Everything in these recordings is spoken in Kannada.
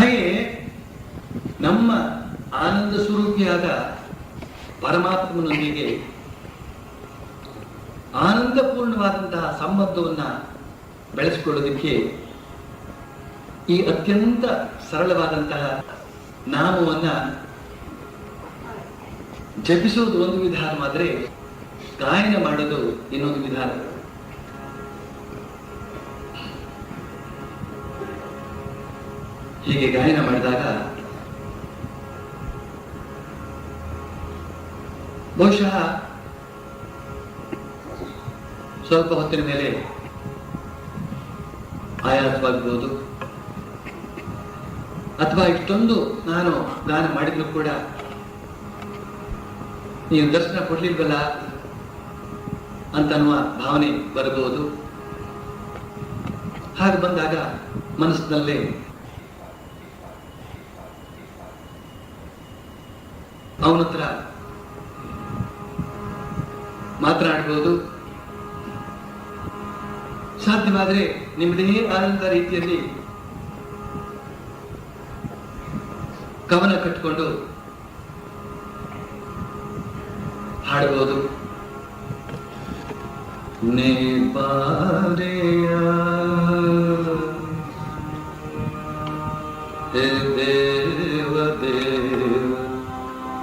ಹಾಗೆ ನಮ್ಮ ಆನಂದ ಸ್ವರೂಪಿಯಾದ ಪರಮಾತ್ಮನೊಂದಿಗೆ ಆನಂದಪೂರ್ಣವಾದಂತಹ ಸಂಬಂಧವನ್ನು ಬೆಳೆಸಿಕೊಳ್ಳೋದಕ್ಕೆ ಈ ಅತ್ಯಂತ ಸರಳವಾದಂತಹ ನಾಮವನ್ನ ಜಪಿಸುವುದು ಒಂದು ವಿಧಾನವಾದರೆ ಗಾಯನ ಮಾಡೋದು ಇನ್ನೊಂದು ವಿಧಾನ. ಹೀಗೆ ಗಾಯನ ಮಾಡಿದಾಗ ಬಹುಶಃ ಸ್ವಲ್ಪ ಹೊತ್ತಿನ ಮೇಲೆ ಆಯಾಸವಾಗಬಹುದು. ಅಥವಾ ಇಷ್ಟೊಂದು ನಾನು ಗಾನ ಮಾಡಿದ್ರು ಕೂಡ ನೀನು ದರ್ಶನ ಕೊಡ್ಲಿಲ್ವಲ್ಲ ಅಂತನ್ನುವ ಭಾವನೆ ಬರಬಹುದು. ಹಾಗೆ ಬಂದಾಗ ಮನಸ್ಸಿನಲ್ಲೇ ಅವನ ಹತ್ರ ಮಾತನಾಡ್ಬೋದು. ಸಾಧ್ಯವಾದರೆ ನಿಮ್ಮದೇ ಆದಂತ ರೀತಿಯಲ್ಲಿ ಕವನ ಕಟ್ಟಿಕೊಂಡು ಹಾಡಬಹುದು. ನೇ ಬಾರೆಯ ಹೇ ದೇವ ದೇವ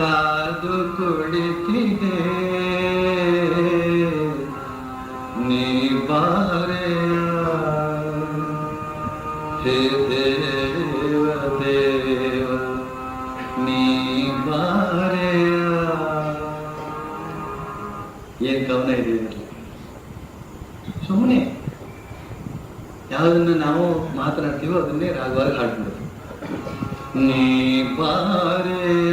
ಕಾದು ಕುಳಿತಿದೆ. ನೀ ಬಾರೆ ಹೇ ದೇವ, ನೀ ಬಾರೆ ಏನ್ ಕವನ ಇದೆ? ಸುಮ್ಮನೆ ಯಾವುದನ್ನ ನಾವು ಮಾತನಾಡ್ತೀವೋ ಅದನ್ನೇ ರಾಗವಾಗಿ ಹಾಡ್ಬಿಡೋದು ನೀ ಬಾರೆಯ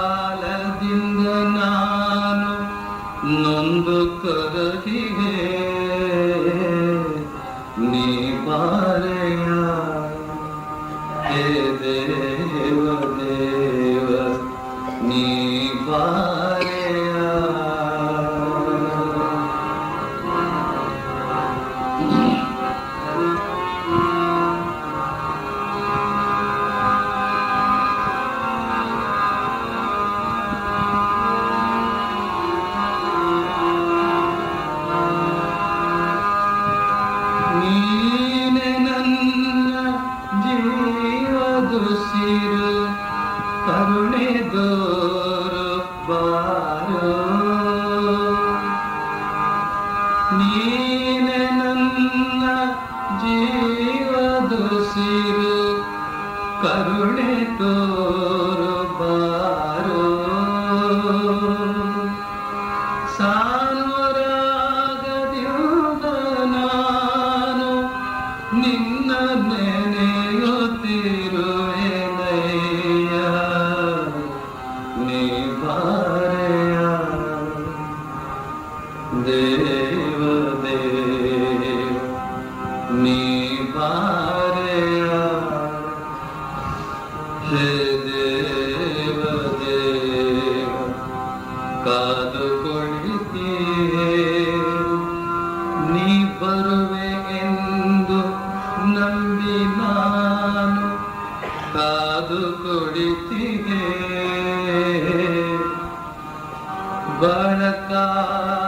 ಹೇ কারণে দোষ baraka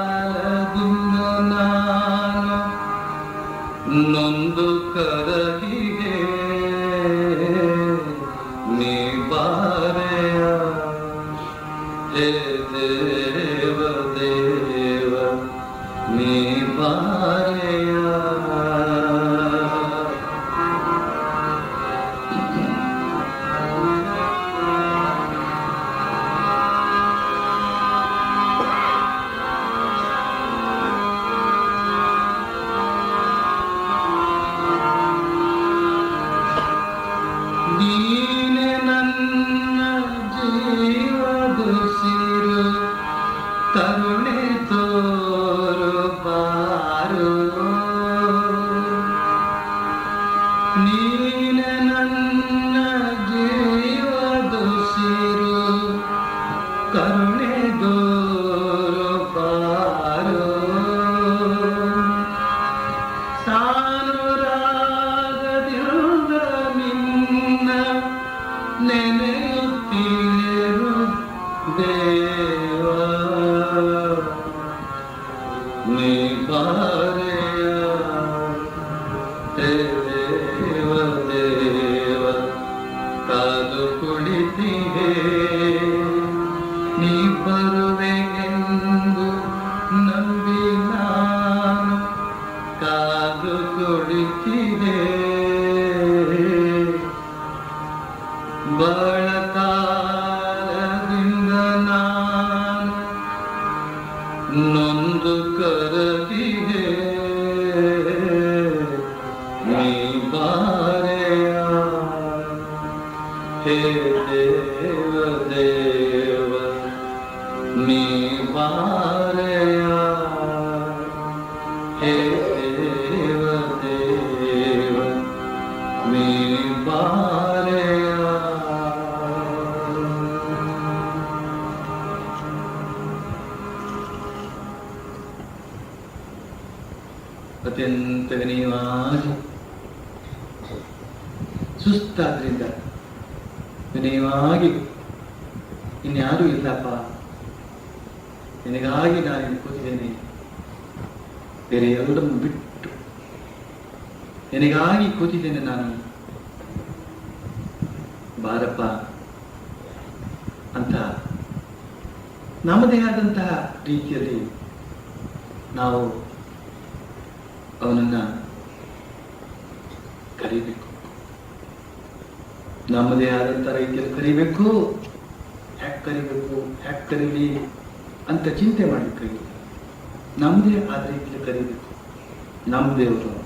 ಕಾದು ಕುಳಿತಿಗೆ ಬಳಕಾಲದಿಂದ ನಾನು ನೊಂದು ಕರಗಿದೆ ನೀ ಬಾರೆಯ ಹೇ ದೇವ ಸುಸ್ತಾದ್ರಿಂದ. ವಿನಯವಾಗಿ ಇನ್ಯಾರೂ ಇಲ್ಲಪ್ಪ. ನಿನಗಾಗಿ ನಾನು ಕೂತಿದ್ದೇನೆ. ಬೇರೆ ಎಲ್ಲರನ್ನು ಬಿಟ್ಟು. ನಿನಗಾಗಿ ಕೂತಿದ್ದೇನೆ ನಾನು. ಬಾರಪ್ಪ. ಅಂತ ನಮ್ಮದೇ ಆದಂತಹ ರೀತಿಯಲ್ಲಿ ನಾವು ಅವನನ್ನ ಕರಿಬೇಕು. ನಮ್ಮದೇ ಆದಂಥ ರೀತಿಯಲ್ಲಿ ಕರಿಬೇಕು, ಹ್ಯಾಕ್ ಕರಿಬೇಕು, ಹ್ಯಾಕ್ ಕರೀಲಿ ಅಂತ ಚಿಂತೆ ಮಾಡಬೇಕು ನಮ್ಮದೇ ಆದ ರೀತಿಯಲ್ಲಿ ಕರಿಬೇಕು. ನಮ್ಮ ದೇವರು.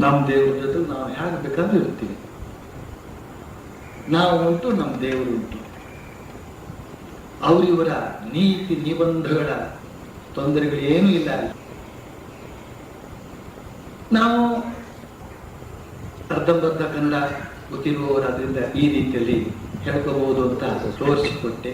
ನಮ್ಮ ದೇವರ ಜೊತೆ ನಾವು ಹೇಗೆ ಬೇಕಾದ್ರೂ ಇರ್ತೀವಿ. ನಾವು ಉಂಟು ನಮ್ಮ ದೇವರು ಉಂಟು. ಅವರಿವರ ನೀತಿ ನಿಬಂಧಗಳ ತೊಂದರೆಗಳು ಏನೂ ಇಲ್ಲ. ನಾವು ಅರ್ಧಂಬರ್ಧ ಕನ್ನಡ ಗೊತ್ತಿರುವವರಾದ್ರಿಂದ ಈ ರೀತಿಯಲ್ಲಿ ಹೇಳ್ಕೋಬಹುದು ಅಂತ ತೋರಿಸಿಕೊಟ್ಟೆ.